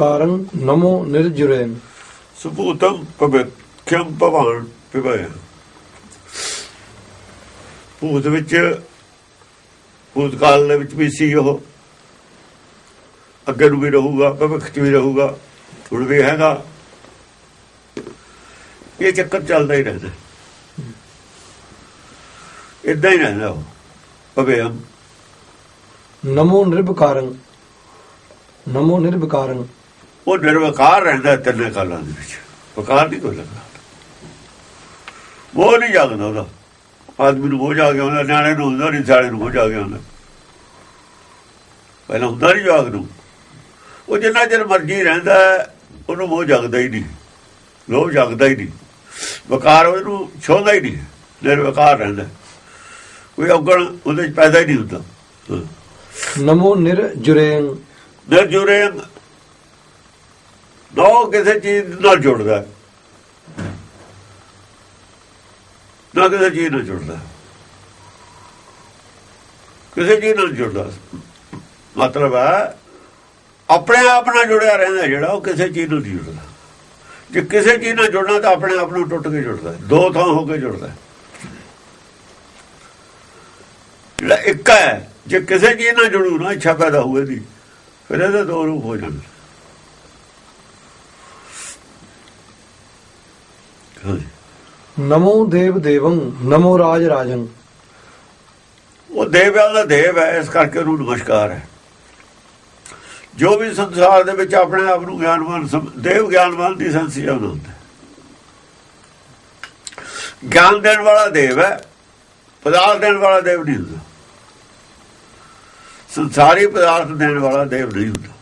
ਨਿਰਵਕਾਰੰ ਨਮੋ ਨਿਰਜੁਰੇਨ ਸੁਭੂਤਮ ਪਵਿੱਖਮ ਭਵਾਨ ਪਿਵਯ ਭੂਤ ਵਿੱਚ ਭੂਤਕਾਲ ਦੇ ਵਿੱਚ ਵੀ ਸੀ ਉਹ। ਅੱਗੇ ਨੂੰ ਵੀ ਰਹੂਗਾ ਭਵਿੱਖ ਚ ਵੀ ਰਹੂਗਾ ਹੁਣ ਵੀ ਹੈਗਾ। ਇਹ ਚੱਕਰ ਚੱਲਦਾ ਹੀ ਰਹਿੰਦਾ। ਇਦਾਂ ਹੀ ਰਹਿੰਦਾ ਉਹ ਭਵਿਅਮ ਨਮੋ ਨਿਰਵਕਾਰੰ ਨਮੋ ਨਿਰਵਕਾਰੰ ਉਹ ਨਿਰਵਕਾਰ ਰਹਿੰਦਾ ਤਿੰਨੇ ਕਾਲਾਂ ਦੇ ਵਿੱਚ। ਵਕਾਰ ਨਹੀਂ ਕੋਈ ਲੱਗਦਾ। ਉਹ ਨਹੀਂ ਜਾਗਦਾ ਉਹਦਾ। ਆਦਮੀ ਨੂੰ ਹੋ ਜਾ ਗਿਆ ਹੁੰਦਾ ਨਿਆਣੇ ਨੂੰ ਹੁੰਦਾ ਨਹੀਂ ਸਾਲੇ ਨੂੰ ਹੋ ਜਾ ਗਿਆ ਹੁੰਦਾ ਪਹਿਲਾਂ ਹੁੰਦਾ ਨਹੀਂ ਜਾਗ ਨੂੰ। ਉਹ ਜਿੰਨਾ ਚਿਰ ਮਰਜ਼ੀ ਰਹਿੰਦਾ ਉਹਨੂੰ ਮੋਹ ਜਾਗਦਾ ਹੀ ਨਹੀਂ। ਲੋਭ ਜਾਗਦਾ ਹੀ ਨਹੀਂ। ਵਕਾਰ ਉਹਨੂੰ ਛੋਂਦਾ ਹੀ ਨਹੀਂ। ਨਿਰਵਕਾਰ ਰਹਿੰਦਾ। ਕੋਈ ਔਗਣ ਉਹਦੇ ਚ ਪੈਦਾ ਹੀ ਨਹੀਂ ਹੁੰਦਾ। ਨਮੋ ਨਿਰਜੁਰੇਨ। ਨਿਰਜੁਰੇ ਨੋ ਕਿਸੇ ਚੀਜ਼ ਨਾਲ ਜੁੜਦਾ। ਨਾ ਕਿਸੇ ਚੀਜ਼ ਨਾਲ ਜੁੜਦਾ। ਕਿਸੇ ਚੀਜ਼ ਨਾਲ ਜੁੜਦਾ। ਮਤਲਬ ਹੈ, ਆਪਣੇ ਆਪ ਨਾਲ ਜੁੜਿਆ ਰਹਿੰਦਾ ਜਿਹੜਾ, ਉਹ ਕਿਸੇ ਚੀਜ਼ ਨਾਲ ਜੁੜਦਾ। ਜੇ ਕਿਸੇ ਚੀਜ਼ ਨਾਲ ਜੁੜਨਾ ਤਾਂ ਆਪਣੇ ਆਪ ਨੂੰ ਟੁੱਟ ਕੇ ਜੁੜਦਾ। ਦੋ ਥਾਂ ਹੋ ਕੇ ਜੁੜਦਾ। ਜਿਹੜਾ ਇੱਕ ਹੈ, ਜੇ ਕਿਸੇ ਚੀਜ਼ ਨਾਲ ਜੁੜੂ ਨਾ, ਇੱਛਾ ਪੈਦਾ ਹੋਵੇ ਦੀ ਫਿਰ ਇਹਦੇ ਦੋ ਰੂਪ ਹੋ ਜਾਣ ਨਮੋ ਦੇਵ ਦੇਵੰ ਨਮੋ ਰਾਜ ਰਾਜੰ। ਉਹ ਦੇਵਿਆਂ ਦਾ ਦੇਵ ਹੈ ਇਸ ਕਰਕੇ ਉਹਨੂੰ ਨਮਸਕਾਰ ਹੈ। ਜੋ ਵੀ ਸੰਸਾਰ ਦੇ ਵਿੱਚ ਆਪਣੇ ਆਪ ਨੂੰ ਗਿਆਨਵਾਨ ਦੇਵ ਗਿਆਨਵਾਨ ਦੀ ਸੰਸੀ ਹੁੰਦਾ ਗਿਆਨ ਦੇਣ ਵਾਲਾ ਦੇਵ ਹੈ ਪਦਾਰਥ ਦੇਣ ਵਾਲਾ ਦੇਵ ਨਹੀਂ ਹੁੰਦਾ। ਸੰਸਾਰੀ ਪਦਾਰਥ ਦੇਣ ਵਾਲਾ ਦੇਵ ਨਹੀਂ ਹੁੰਦਾ।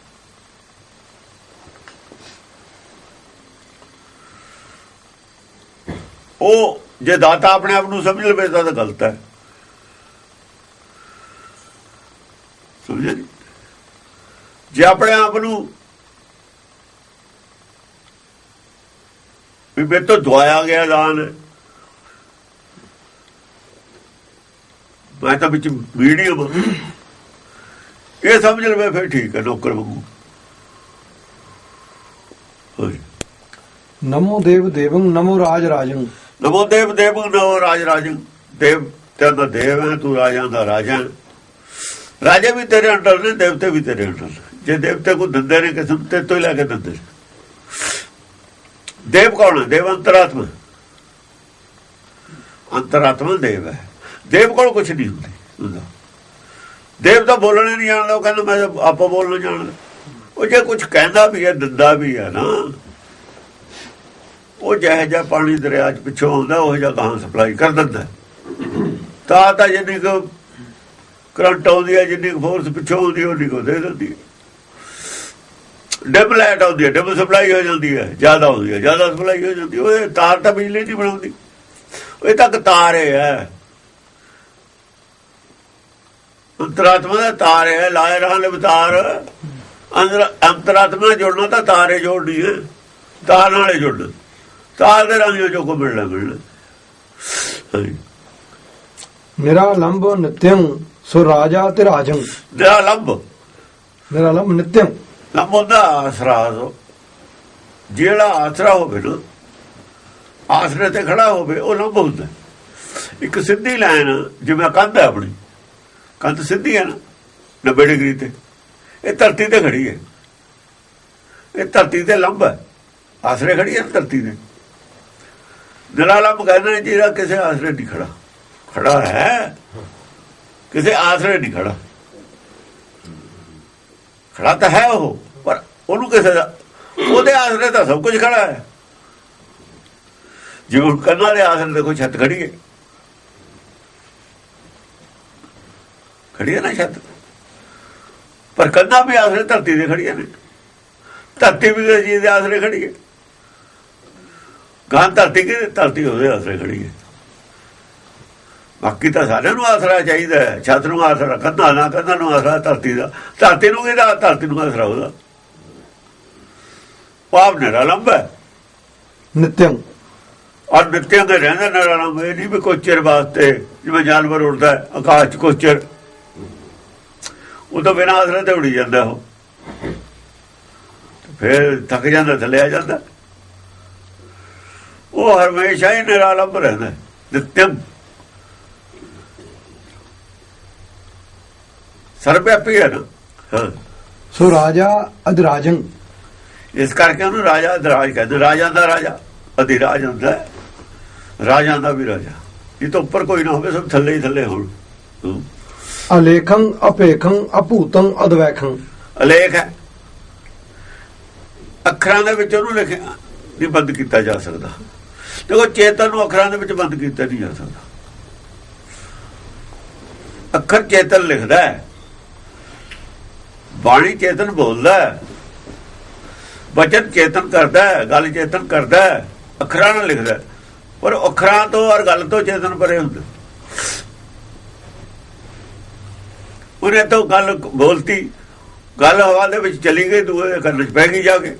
ਉਹ ਜੇ ਦਾਤਾ ਆਪਣੇ ਆਪ ਨੂੰ ਸਮਝ ਲਵੇ ਤਾਂ ਗਲਤ ਹੈ। ਸਮਝੇ? ਜੇ ਆਪਣੇ ਆਪ ਨੂੰ ਵੀ ਮੇਰੇ ਤੋਂ ਦਵਾਇਆ ਗਿਆ ਦਾਨ, ਮੈਂ ਤਾਂ ਵਿੱਚ ਵੀਡੀਓ ਇਹ ਸਮਝ ਲਵੇ ਫਿਰ ਠੀਕ ਹੈ, ਨੌਕਰ ਵਾਂਗੂ। ਨਮੋ ਦੇਵ ਦੇਵੰ, ਨਮੋ ਰਾਜ ਰਾਜੰ। ਨਮੋ ਦੇਵ ਦੇਵ ਨਮੋ ਰਾਜ ਰਾਜ ਦੇਵ ਤੇਰਾ ਦੇਵ ਹੈ, ਤੂੰ ਰਾਜਾਂ ਦਾ ਰਾਜਾ ਰਾਜੇ ਵੀ ਤੇਰੇ ਅੰਡਰ ਨੇ, ਦੇਵਤੇ ਵੀ ਤੇਰੇ ਅੰਡਰ ਨੇ। ਜੇ ਦੇਵਤੇ ਕੋ ਦਿੰਦੇ ਨੇ ਕਿਸਮ ਤੇ ਤੋਂ ਹੀ ਲੈ ਕੇ ਦਿੰਦੇ ਦੇਵ ਕੌਣ ਹੈ? ਦੇਵ ਅੰਤਰਾਤਮਾ ਅੰਤਰਾਤਮਾ ਦੇਵ ਹੈ। ਦੇਵ ਕੋਲ ਕੁਝ ਨਹੀਂ ਹੁੰਦੀ। ਹੁੰਦਾ। ਦੇਵ ਤਾਂ ਬੋਲਣਾ ਨਹੀਂ ਜਾਣਦਾ, ਉਹ ਕਹਿੰਦਾ ਮੈਂ ਤਾਂ ਆਪੋ ਬੋਲਣਾ ਜਾਣਦਾ। ਉਹ ਜੇ ਕੁਝ ਕਹਿੰਦਾ ਵੀ ਹੈ, ਦਿੰਦਾ ਵੀ ਹੈ ਨਾ ਉਹ ਜਿਹੋ ਜਿਹਾ ਪਾਣੀ ਦਰਿਆ 'ਚ ਪਿੱਛੋਂ ਆਉਂਦਾ, ਉਹ ਜਿਹਾ ਗਾਂ ਸਪਲਾਈ ਕਰ ਦਿੰਦਾ। ਤਾਂ ਤਾਂ ਜਿੰਨੀ ਕੁ ਕਰੰਟ ਆਉਂਦੀ ਹੈ ਜਿੰਨੀ ਫੋਰਸ ਪਿੱਛੋਂ ਆਉਂਦੀ ਹੈ ਉਨੀ ਦੇ ਦਿੰਦੀ ਹੈ ਲਾਈਟ ਆਉਂਦੀ ਹੈ ਡਿਮ ਸਪਲਾਈ ਹੋ ਜਾਂਦੀ ਹੈ ਜ਼ਿਆਦਾ ਆਉਂਦੀ ਹੈ ਜ਼ਿਆਦਾ ਸਪਲਾਈ ਹੋ ਜਾਂਦੀ ਉਹ ਤਾਰ ਤਾਂ ਬਿਜਲੀ ਨਹੀਂ ਬਣਾਉਂਦੀ। ਇਹ ਤਾਂ ਇੱਕ ਤਾਰ ਹੈ ਅੰਤਰਾਤਮਾ ਦਾ ਤਾਰ ਹੈ ਲਾਏ ਰਹਾਂ ਲਵਤਾਰ ਅੰਦਰ ਅੰਤਰਾਤਮਾ ਜੁੜਨਾ ਤਾਂ ਤਾਰੇ ਜੋੜਨੀ ਹੈ ਤਾਰ ਨਾਲੇ ਜੁੜਨਾ। ਤਾਰ ਦੇ ਰਾਹੀਂ ਜੋ ਕੋ ਮਿਲਣਾ ਮਿਲਣਾ ਹਾਂਜੀ ਨਿਰਾਲੰਬ ਨਿਤਯੰ ਸੋ ਰਾਜਾ ਤੇ ਰਾਜੰ। ਜਿਹੜਾ ਲੰਬ ਨਿਰਾਲੰਬ ਨਿਤਯੰ। ਲੰਬ ਹੁੰਦਾ ਆਸਰਾ ਜਿਹੜਾ ਆਸਰਾ ਹੋਵੇ ਨਾ ਆਸਰੇ ਤੇ ਖੜਾ ਹੋਵੇ ਉਹ ਲੰਬ ਹੁੰਦਾ। ਇੱਕ ਸਿੱਧੀ ਲਾਈਨ ਜਿਵੇਂ ਕੰਧ ਹੈ ਆਪਣੀ ਕੰਧ ਸਿੱਧੀ ਹੈ ਨਾ 90 ਡਿਗਰੀ ਤੇ ਇਹ ਧਰਤੀ ਤੇ ਖੜੀ ਹੈ। ਇਹ ਧਰਤੀ ਤੇ ਲੰਬ ਹੈ। ਆਸਰੇ ਖੜੀ ਹੈ ਧਰਤੀ ਤੇ। ਨਿਰਾ ਲੰਬ ਕਹਿੰਦੇ ਜਿਹੜਾ ਕਿਸੇ ਆਸਰੇ ਨਹੀਂ ਖੜਾ। ਖੜਾ ਹੈ। ਕਿਸੇ ਆਸਰੇ ਨਹੀਂ ਖੜਾ। ਖੜਾ ਤਾਂ ਹੈ ਉਹ, ਪਰ ਉਹਨੂੰ ਕਿਸੇ ਦਾ ਉਹਦੇ ਆਸਰੇ ਤਾਂ ਸਭ ਕੁਝ ਖੜਾ ਹੈ। ਜਿਵੇਂ ਹੁਣ ਕੰਨਾਂ ਦੇ ਆਸਰੇ ਦੇਖੋ ਛੱਤ ਖੜੀ ਹੈ। ਖੜੀ ਹੈ ਨਾ ਛੱਤ? ਪਰ ਕੰਨਾਂ ਵੀ ਆਸਰੇ ਧਰਤੀ ਦੇ ਖੜੀਆਂ ਨੇ। ਧਰਤੀ ਵੀ ਕਿਸੇ ਚੀਜ਼ ਦੇ ਆਸਰੇ ਖੜੀ ਹੈ। ਗਾਂ ਧਰਤੀ ਕਿ ਧਰਤੀ ਉਹਦੇ ਆਸਰੇ ਖੜੀ ਹੈ। ਬਾਕੀ ਤਾਂ ਸਾਰਿਆਂ ਨੂੰ ਆਸਰਾ ਚਾਹੀਦਾ ਹੈ। ਛੱਤ ਨੂੰ ਆਸਰਾ ਕੰਧਾਂ ਨਾ ਕੰਧਾਂ ਨੂੰ ਆਸਰਾ ਧਰਤੀ ਦਾ। ਧਰਤੀ ਨੂੰ ਕਿਹਦਾ ਧਰਤੀ ਨੂੰ ਆਸਰਾ ਉਹਦਾ? ਪਾਪ ਨੇ ਲੰਬਾ ਨਿਤਯੰ। ਔਰ ਨਿੱਤਿਆਂ ਦੇ ਰਹਿੰਦਾ ਨਾ ਲੰਬਾ ਇਹ ਨਹੀਂ ਵੀ ਕੋਈ ਚਿਰ ਵਾਸਤੇ ਜਿਵੇਂ ਜਾਨਵਰ ਉੱਡਦਾ ਹੈ, ਆਕਾਸ਼ 'ਚ ਕੋਈ ਚਿਰ। ਉਹ ਤਾਂ ਬਿਨਾਂ ਆਸਰੇ ਤੇ ਉੜੀ ਜਾਂਦਾ ਉਹ। ਫਿਰ ਥੱਕ ਜਾਂਦਾ ਥੱਲੇ ਆ ਜਾਂਦਾ। ਉਹ ਹਮੇਸ਼ਾ ਹੀ ਨਿਰਾਲੰਬ ਰਹਿੰਦਾ ਨਿਤਿਅਮ ਸਰਵਿਆਪੀ ਹੈ ਨਾ ਹਾਂ। ਸੋ ਰਾਜਾ ਅਧਿਰਾਜੰ। ਇਸ ਕਰਕੇ ਉਹਨੂੰ ਰਾਜਾ ਅਧਿਰਾਜ ਕਹਿੰਦੇ ਰਾਜਾ ਦਾ ਰਾਜਾ ਅਧਿਰਾਜ ਹੁੰਦਾ ਹੈ। ਰਾਜਾ ਦਾ ਵੀ ਰਾਜਾ। ਇਹ ਤੋਂ ਉੱਪਰ ਕੋਈ ਨਾ ਹੋਵੇ ਸਭ ਥੱਲੇ ਹੀ ਥੱਲੇ ਹੋਣ। ਅਲੇਖੰ ਅਪੇਖੰ ਅਭੂਤੰ ਅਦਵੈਖੰ। ਅਲੇਖ ਹੈ। ਅੱਖਰਾਂ ਦੇ ਵਿੱਚ ਉਹਨੂੰ ਲਿਖਿਆ ਨਹੀਂ ਬੰਦ ਕੀਤਾ ਜਾ ਸਕਦਾ। ਦੇਖੋ, ਚੇਤਨ ਨੂੰ ਅੱਖਰਾਂ ਦੇ ਵਿੱਚ ਬੰਦ ਕੀਤਾ ਨਹੀਂ ਜਾ ਸਕਦਾ। ਅੱਖਰ ਚੇਤਨ ਲਿਖਦਾ ਹੈ। ਬਾਣੀ ਚੇਤਨ ਬੋਲਦਾ ਹੈ। ਬਚਨ ਚੇਤਨ ਕਰਦਾ ਹੈ, ਗੱਲ ਚੇਤਨ ਕਰਦਾ ਹੈ, ਅੱਖਰਾਂ ਨਾਲ ਲਿਖਦਾ ਪਰ ਅੱਖਰਾਂ ਤੋਂ ਔਰ ਗੱਲ ਤੋਂ ਚੇਤਨ ਪਰੇ ਹੁੰਦਾ। ਉਹਨੇ ਤਾਂ ਗੱਲ ਬੋਲਤੀ, ਗੱਲ ਹਵਾ ਦੇ ਵਿੱਚ ਚਲੀ ਗਈ, ਦੂਏ ਦੇ ਕੰਨ 'ਚ ਪੈ ਗਈ ਜਾ ਕੇ।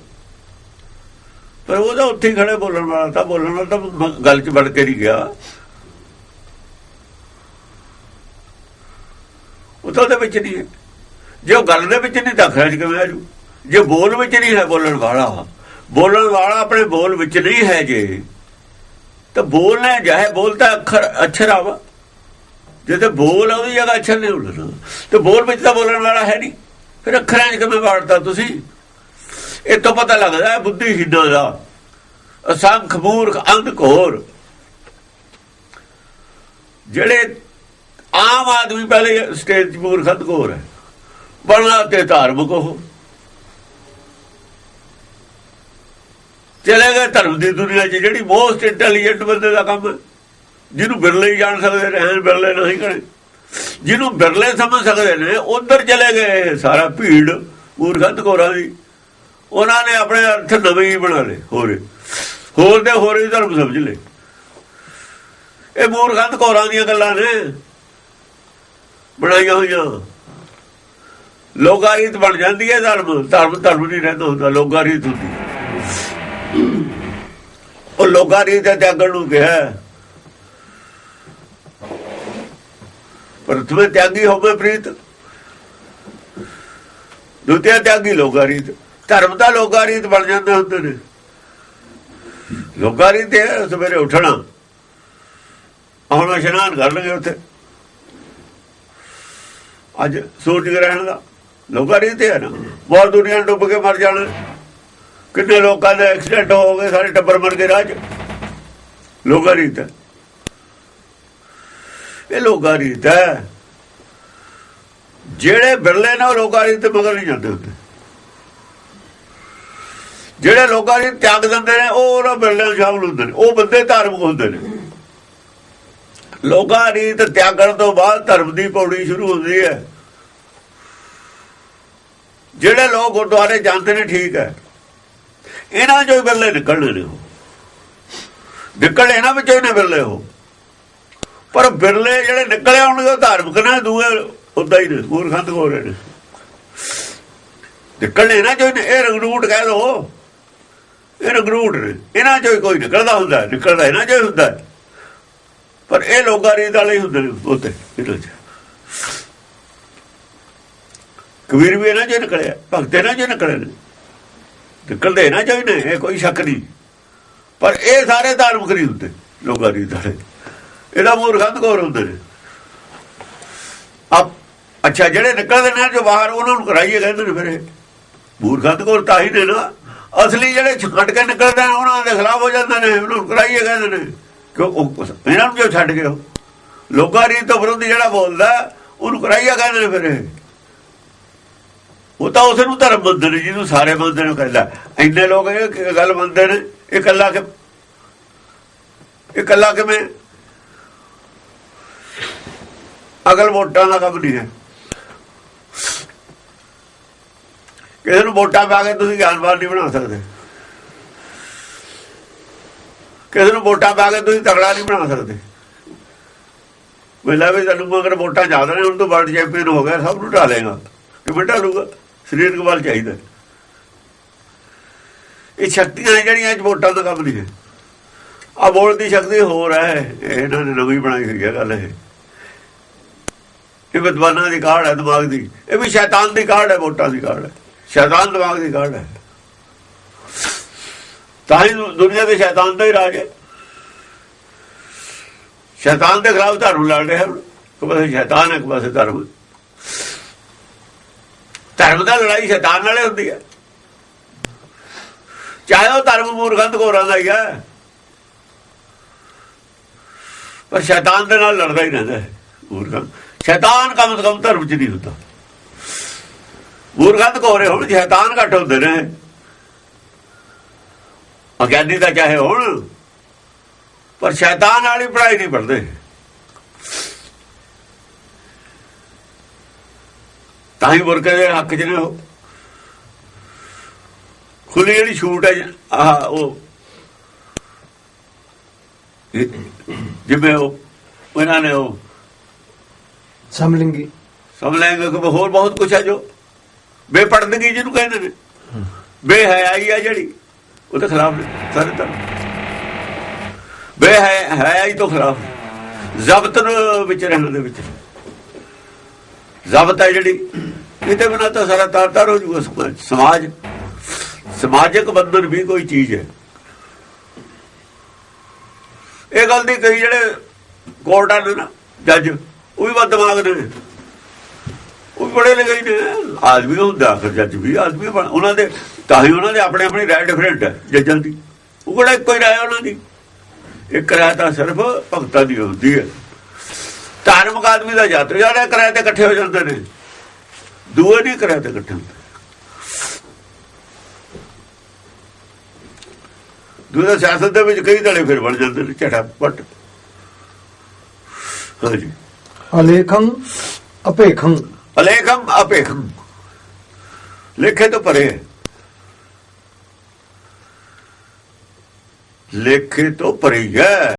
ਪਰ ਉਹਦਾ ਉੱਥੇ ਹੀ ਖੜੇ ਬੋਲਣ ਵਾਲਾ ਤਾਂ ਬੋਲਣ ਵਾਲਾ ਤਾਂ ਗੱਲ 'ਚ ਵੜ ਕੇ ਨਹੀਂ ਗਿਆ। ਉਹ ਤਾਂ ਉਹਦੇ ਵਿੱਚ ਨਹੀਂ ਹੈ। ਜੇ ਉਹ ਗੱਲ ਦੇ ਵਿੱਚ ਨਹੀਂ ਤਾਂ ਅੱਖਰਾਂ 'ਚ ਕਿਵੇਂ ਆਜੂ ਜੇ। ਬੋਲ ਵਿੱਚ ਨਹੀਂ ਹੈ ਬੋਲਣ ਵਾਲਾ ਬੋਲਣ ਵਾਲਾ ਆਪਣੇ ਬੋਲ ਵਿੱਚ ਨਹੀਂ ਹੈ ਜੇ, ਤਾਂ ਬੋਲਣਾ ਜਾਏ ਬੋਲਤਾ ਅੱਖਰ ਅਛਰ ਆਵਾ। ਜੇ ਤੇ ਬੋਲ ਆ, ਉਹਦੀ ਜਗ੍ਹਾ ਅੱਛਰ ਨਹੀਂ ਹੁੰਦਾ ਤੇ ਬੋਲ ਵਿੱਚ ਤਾਂ ਬੋਲਣ ਵਾਲਾ ਹੈ ਨਹੀਂ। ਫਿਰ ਅੱਖਰਾਂ 'ਚ ਕਿਵੇਂ ਵਾੜਦਾ ਤੁਸੀਂ? ਇਹ ਤੋਂ ਪਤਾ ਲੱਗਦਾ ਹੈ ਬੁੱਧੀ ਹਿੱਡਾ ਦਾ। ਅਸੰਖ ਮੂਰਖ, ਅੰਧ ਘੋਰ। ਜਿਹੜੇ ਆਮ ਆਦਮੀ ਪਹਿਲੇ ਸਟੇਜ 'ਚ ਮੂਰਖ, ਅੰਧ ਘੋਰ ਹੈ। ਬਣਾ ਤੇ ਧਾਰਮਿਕ ਉਹ। ਚਲੇ ਗਏ ਧਰਮ ਦੀ ਦੁਨੀਆ 'ਚ, ਜਿਹੜੀ ਮੋਸਟ ਇੰਟੈਲੀਜੈਂਟ ਬੰਦੇ ਦਾ ਕੰਮ ਹੈ। ਜਿਹਨੂੰ ਬਿਰਲੇ ਜਾਣ ਸਕਦੇ ਨੇ, ਐਨ ਬਿਰਲੇ ਨਹੀਂ ਕਰੇ। ਜਿਹਨੂੰ ਬਿਰਲੇ ਸਮਝ ਸਕਦੇ ਨੇ, ਉਧਰ ਚਲੇ ਗਏ ਸਾਰਾ ਭੀੜ ਮੂਰਖਤ ਕੋਰਾਂ ਦੀ। ਉਹਨਾਂ ਨੇ ਆਪਣੇ ਅਰਥ ਨਵੇਂ ਹੀ ਬਣਾ ਲਏ, ਹੋਰੇ। ਹੋਰ ਦੇ ਹੋਰੇ ਹੀ ਧਰਮ ਸਮਝ ਲਏ। ਇਹ ਮੂਰਖੰਦ ਕੋਰਾਂ ਦੀਆਂ ਗੱਲਾਂ ਨੇ। ਬਣਾਈਆਂ ਹੋਈਆਂ। ਲੋਕਾਰੀਤ ਬਣ ਜਾਂਦੀ ਹੈ ਧਰਮ। ਧਰਮ ਧਰਮ ਨਹੀਂ ਰਹਿੰਦਾ ਹੁੰਦਾ, ਲੋਕਾਰੀਤ ਹੁੰਦੀ ਹੈ। ਉਹ ਲੋਕਾਰੀਤ ਦੇ ਤਿਆਗਣ ਨੂੰ ਕਿਹਾ। ਪਰ ਤੁਮੇ ਤਿਆਗੀ ਹੋਵੇ ਪ੍ਰੀਤ। ਦੂਤਿਆ ਤਿਆਗੀ ਲੋਕਾਰੀਤ। ਧਰਮ ਦਾ ਲੋਕਾਰੀਤ ਬਣ ਜਾਂਦੇ ਹੁੰਦੇ ਨੇ ਲੋਕਾਰੀਤ ਹੈ, ਸਵੇਰੇ ਉੱਠਣਾ। ਆਉਣਾ, ਇਸ਼ਨਾਨ ਕਰ ਲਗੇ ਉੱਥੇ। ਅੱਜ ਸੂਰਜ ਗ੍ਰਹਿਣ ਦਾ ਲੋਕਾਰੀਤ ਹੈ ਨਾ। ਬਹੁਤ ਦੁਨੀਆ ਡੁੱਬ ਕੇ ਮਰ ਜਾਣਾ। ਕਿੰਨੇ ਲੋਕਾਂ ਦੇ ਐਕਸੀਡੈਂਟ ਹੋ ਗਏ, ਸਾਰੇ ਟੱਬਰ ਮਰ ਗਏ ਰਾਜ ਲੋਕਾਰੀਤ ਹੈ। ਇਹ ਲੋਕਾਰੀਤ ਹੈ। ਜਿਹੜੇ ਬਿਰਲੇ ਨੇ ਉਹ ਲੋਕਾਰੀਤ ਤੇ ਮਗਰ ਨਹੀਂ ਜਾਂਦੇ ਹੁੰਦੇ। ਜਿਹੜੇ ਲੋਕਾਂ ਲੋਕਾਰੀਤ ਤਿਆਗ ਦਿੰਦੇ ਨੇ, ਉਹ ਉਹਨਾਂ ਬਿਰਲੇ ਨੂੰ ਸ਼ਾਮਲ ਹੁੰਦੇ ਨੇ। ਉਹ ਬੰਦੇ ਧਾਰਮਿਕ ਹੁੰਦੇ ਨੇ। ਲੋਕਾਂ ਦੀ ਤਿਆਗਣ ਤੋਂ ਬਾਅਦ ਧਰਮ ਦੀ ਪੌੜੀ ਸ਼ੁਰੂ ਹੁੰਦੀ ਹੈ। ਜਿਹੜੇ ਲੋਕ ਗੁਰਦੁਆਰੇ ਜਾਂਦੇ ਨੇ, ਠੀਕ ਹੈ। ਇਹਨਾਂ ਚੋਂ ਹੀ ਬਿਰਲੇ ਨਿਕਲਣੇ ਨੇ ਉਹ। ਨਿਕਲ ਇਹਨਾਂ ਵਿੱਚੋਂ ਹੀ ਨੇ ਬਿਰਲੇ ਉਹ। ਪਰ ਬਿਰਲੇ ਜਿਹੜੇ ਨਿਕਲੇ ਆਉਣਗੇ, ਉਹ ਧਾਰਮਿਕ ਨੇ, ਦੂਏ ਉਦਾਂ ਹੀ ਨੇ ਮੂਰਖੰਦ ਹੋ ਰਹੇ ਨੇ। ਨਿਕਲਣੇ ਨਾ ਚੋਂ ਇਹ ਰੰਗਰੂਟ ਕਹਿ ਲੋ ਇਹ ਰਗਰੂਟ ਨੇ ਇਹਨਾਂ ਚੋਂ ਹੀ ਕੋਈ ਨਿਕਲਦਾ ਹੁੰਦਾ, ਨਿਕਲਦਾ ਇਹਨਾਂ ਚੋਂ ਹੀ ਹੁੰਦਾ। ਪਰ ਇਹ ਲੋਕਾਂ ਰੀਤ ਵਾਲੇ ਹੀ ਹੁੰਦੇ ਨੇ ਉਤੇ ਇਹਨਾਂ ਚ ਕਬੀਰ ਵੀ ਇਹਨਾਂ ਚੋਂ ਨਿਕਲਿਆ, ਭਗਤ ਇਹਨਾਂ ਚੋਂ ਨਿਕਲੇ ਨੇ। ਨਿਕਲਦੇ ਇਹਨਾਂ ਚੋਂ ਹੀ ਨੇ, ਇਹ ਕੋਈ ਸ਼ੱਕ ਨਹੀਂ। ਪਰ ਇਹ ਸਾਰੇ ਧਾਰਮਿਕ ਨਹੀਂ ਹੁੰਦੇ, ਲੋਕਾਂ ਰੀਤ ਵਾਲੇ ਇਹਦਾ ਮੂਰਖੰਦ ਕੋਰ ਹੁੰਦੇ ਨੇ। ਅਬ ਅੱਛਾ, ਜਿਹੜੇ ਨਿਕਲਦੇ ਨੇ, ਜੋ ਬਾਹਰ, ਉਹਨਾਂ ਨੂੰ ਕਰਾਈਏ ਕਹਿੰਦੇ ਨੇ ਫਿਰ ਇਹ। ਮੂਰਖੰਦ ਕੋਰ ਤਾਂ ਹੀ ਨੇ ਨਾ। ਅਸਲੀ ਜਿਹੜੇ ਛੱਡ ਕੇ ਨਿਕਲਦੇ ਨੇ ਉਹਨਾਂ ਦੇ ਖਿਲਾਫ ਹੋ ਜਾਂਦੇ ਨੇ, ਉਹਨਾਂ ਨੂੰ ਕਰਾਈਏ ਕਹਿੰਦੇ ਨੇ। ਕਿਉਂ, ਉਹ- ਇਹਨਾਂ ਨੂੰ ਜੋ ਛੱਡ ਗਏ ਉਹ? ਲੋਕਾਂ ਰੀਤ ਤੋਂ ਵਿਰੋਧੀ ਜਿਹੜਾ ਬੋਲਦਾ, ਉਹਨੂੰ ਕਰਾਈਆ ਕਹਿੰਦੇ ਨੇ ਫਿਰ ਇਹ। ਉਹ ਤਾਂ ਉਸ ਨੂੰ ਧਰਮ ਮੰਨਦੇ ਨੇ, ਜਿਹਨੂੰ ਸਾਰੇ ਮੰਨਦੇ ਨੇ ਕਹਿੰਦਾ, ਇੰਨੇ ਲੋਕ ਇਹ ਗੱਲ ਮੰਨਦੇ ਨੇ, ਇਹ ਕੱਲਾ ਕਿ ਇਕੱਲਾ ਕਿਵੇਂ? ਅਗਲ ਵੋਟਾਂ ਦਾ ਕੰਮ ਨਹੀਂ ਹੈ। ਕਿਸੇ ਨੂੰ ਵੋਟਾਂ ਪਾ ਕੇ ਤੁਸੀਂ ਗਿਆਨਵਾਨ ਨਹੀਂ ਬਣਾ ਸਕਦੇ। ਕਿਸੇ ਨੂੰ ਵੋਟਾਂ ਪਾ ਕੇ ਤੁਸੀਂ ਤਗੜਾ ਨਹੀਂ ਬਣਾ ਸਕਦੇ। ਵੇਲਾ ਵੀ ਤੁਹਾਨੂੰ ਮਗਰ ਵੋਟਾਂ ਜ਼ਿਆਦਾ ਨੇ, ਹੁਣ ਤੋਂ ਵਰਲਡ ਚੈਂਪੀਅਨ ਹੋ ਗਿਆ, ਸਭ ਨੂੰ ਢਾਲੇਗਾ ਕਿਵੇਂ ਢਾਲੂਗਾ, ਸਰੀਰ ਕਮਾਲ ਚਾਹੀਦਾ। ਇਹ ਸ਼ਕਤੀਆਂ ਨੇ ਜਿਹੜੀਆਂ ਅੱਜ ਵੋਟਾਂ ਦਾ ਕੰਮ ਨਹੀਂ ਹੈ ਆ ਬੋਲ ਦੀ ਸ਼ਕਤੀ ਹੋਰ ਹੈ ਇਹਨਾਂ ਨੇ ਨਵੀਂ ਬਣਾਈ ਹੋਈ ਹੈ ਗੱਲ ਇਹ। ਇਹ ਵਿਦਵਾਨਾਂ ਦੀ ਕਾਢ ਹੈ, ਦਿਮਾਗ ਦੀ। ਇਹ ਵੀ ਸ਼ੈਤਾਨ ਦੀ ਕਾਢ ਹੈ, ਵੋਟਾਂ ਦੀ ਕਾਢ ਹੈ। ਸ਼ੈਤਾਨ ਦਿਮਾਗ ਦੀ ਕਾਢ ਹੈ। ਤਾਂ ਹੀ ਦੁ- ਦੁਨੀਆ ਦੇ ਸ਼ੈਤਾਨ ਦਾ ਹੀ ਰਾਜ ਹੈ। ਸ਼ੈਤਾਨ ਦੇ ਖਿਲਾਫ ਧਰਮ ਲੜ ਰਿਹਾ ਹਨ ਇੱਕ ਪਾਸੇ ਸ਼ੈਤਾਨ ਹੈ, ਇੱਕ ਪਾਸੇ ਧਰਮ। ਧਰਮ ਦਾ ਲੜਾਈ ਸ਼ੈਤਾਨ ਨਾਲੇ ਹੁੰਦੀ ਹੈ। ਚਾਹੇ ਉਹ ਧਰਮ ਮੂਰਖੰਦ ਕੋਰਾਂ ਦਾ ਹੀ ਹੈ। ਪਰ ਸ਼ੈਤਾਨ ਦੇ ਨਾਲ ਲੜਦਾ ਹੀ ਰਹਿੰਦਾ ਹੈ ਮੂਰਖੰਦ। ਸ਼ੈਤਾਨ ਕਮ ਤੋਂ ਕਮ ਧਰਮ ਚ ਨਹੀਂ ਹੁੰਦਾ। ਮੂਰਖੰਦ ਕੋਰੇ ਹੁਣ ਸ਼ੈਤਾਨ ਘੱਟ ਹੁੰਦੇ ਨੇ। ਅਗਿਆਨੀ ਤਾਂ ਚਾਹੇ ਹੁਣ ਪਰ ਸ਼ੈਤਾਨ ਵਾਲੀ ਪੜਾਈ ਨਹੀਂ ਪੜਦੇ ਤਾਂ ਹੀ ਮੁਰਕੇ ਦੇ ਹੱਕ 'ਚ ਨੇ ਉਹ ਖੁੱਲੀ ਜਿਹੜੀ ਛੂਟ ਹੈ ਆਹ ਉਹ ਜਿਵੇਂ ਉਹ ਉਹਨਾਂ ਨੇ ਉਹ ਸਮਲਿੰਗੀ। ਸਮਝਾਂਗੇ ਕਿ ਹੋਰ ਬਹੁਤ ਕੁਝ ਹੈ ਜੋ ਬੇਪਰਦਗੀ ਜਿਹਨੂੰ ਕਹਿੰਦੇ ਨੇ। ਬੇ ਹਯਾਈ ਆ ਜਿਹੜੀ ਉਹਦੇ ਖਿਲਾਫ ਸਾਰੇ ਤਾਂ ਬੇ ਤੋਂ ਖਿਲਾਫ ਜ਼ਬਤ ਵਿੱਚ ਰਹਿਣ ਦੇ ਵਿੱਚ। ਜ਼ਬਤ ਹੈ ਜਿਹੜੀ ਇਹਦੇ ਬਿਨਾਂ ਤਾਂ ਸਾਰਾ ਤਾਰ ਤਾਰ ਹੋ ਜੂਗਾ ਸਮਾਜ। ਸਮਾਜ, ਸਮਾਜਿਕ ਬੰਧਨ ਵੀ ਕੋਈ ਚੀਜ਼ ਹੈ। ਇਹ ਗੱਲ ਦੀ ਕਈ ਜਿਹੜੇ ਕੋਰਟਾਂ ਨੇ ਨਾ, ਜੱਜ, ਉਹ ਵੀ ਬਦ ਦਿਮਾਗ ਨੇ। ਉਹ ਵੀ ਬੜੇ ਲਗਾਈ ਨੇ ਆਦਮੀ ਹੁੰਦਾ ਆਖਰ ਜੱਜ ਵੀ ਆਦਮੀ ਉਹਨਾਂ ਦੇ ਤਾਂ ਹੀ ਉਹਨਾਂ ਦੇ ਆਪਣੇ ਆਪਣੀ ਰਾਏ ਡਿਫਰੈਂਟ ਹੈ ਜੱਜਾਂ ਦੀ। ਉਹ ਕਿਹੜਾ ਇੱਕੋ ਰਾਏ ਉਹਨਾਂ ਦੀ? ਇੱਕ ਰਾਏ ਤਾਂ ਸਿਰਫ ਭਗਤਾਂ ਦੀ ਹੁੰਦੀ ਹੈ ਧਾਰਮਿਕ ਆਦਮੀ ਦਾ ਯਾਤਰਾ ਜਿਹੜਾ ਕਿਰਾਏ ਤੇ ਇਕੱਠੇ ਹੋ ਜਾਂਦੇ ਨੇ। ਦੂਏ ਨਹੀਂ ਕਿਰਾਏ ਤੇ ਇਕੱਠੇ ਹੁੰਦੇ। ਦੂਜਾ ਸਿਆਸਤ ਦੇ ਵਿੱਚ ਕਈ ਧੜੇ ਫਿਰ ਬਣ ਜਾਂਦੇ ਨੇ, ਝਟਾ ਪਟ। ਹਾਂਜੀ। ਅਲੇਖੰ, ਅਪੇਖੰ। ਅਲੇਖਮ ਅਪੇਖਮ ਲੇਖੇ ਤੋਂ ਪਰੇ ਹੈ। ਤੋਂ ਪਰੇ ਹੈ